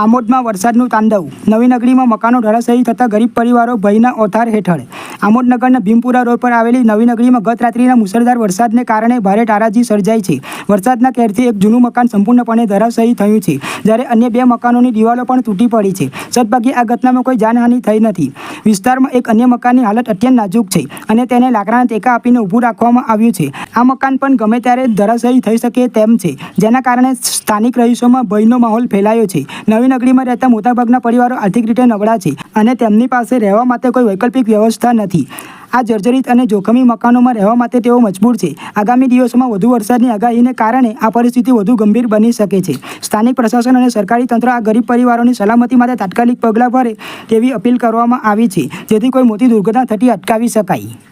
આમોદમાં વરસાદનું તાંડવ. નવી નગરીમાં મકાનો ધરાશયી થતા ગરીબ પરિવારો ભયના ઓથાર હેઠળ. આમોદનગરના ભીમપુરા રોડ પર આવેલી નવી નગરીમાં ગત રાત્રિના મુસળધાર વરસાદને કારણે ભારે તારાજી સર્જાઈ છે. વરસાદના કેરથી એક જૂનું મકાન સંપૂર્ણપણે ધરાશયી થયું છે. જ્યારે અન્ય બે મકાનોની દિવાલો પણ તૂટી પડી છે. સદભાગ્યે આ ઘટનામાં કોઈ જાનહાનિ થઈ નથી. વિસ્તારમાં એક અન્ય મકાનની હાલત અત્યંત નાજુક છે અને તેને લાકડાના ટેકા આપીને ઊભું રાખવામાં આવ્યું છે. આ મકાન પણ ગમે ત્યારે ધરાશયી થઈ શકે તેમ છે. જેના કારણે સ્થાનિક રહીશોમાં ભયનો માહોલ ફેલાયો છે. નવી નગરીમાં રહેતા મોટાભાગના પરિવારો આર્થિક રીતે નબળા છે અને તેમની પાસે રહેવા માટે કોઈ વૈકલ્પિક વ્યવસ્થા નથી. આ જર્જરિત અને જોખમી મકાનોમાં રહેવા માટે તેઓ મજબૂર છે. આગામી દિવસોમાં વધુ વરસાદની આગાહીને કારણે આ પરિસ્થિતિ વધુ ગંભીર બની શકે છે. સ્થાનિક પ્રશાસન અને સરકારી તંત્ર આ ગરીબ પરિવારોની સલામતી માટે તાત્કાલિક પગલાં ભરે તેવી અપીલ કરવામાં આવી છે. જેથી કોઈ મોટી દુર્ઘટના થતી અટકાવી શકાય.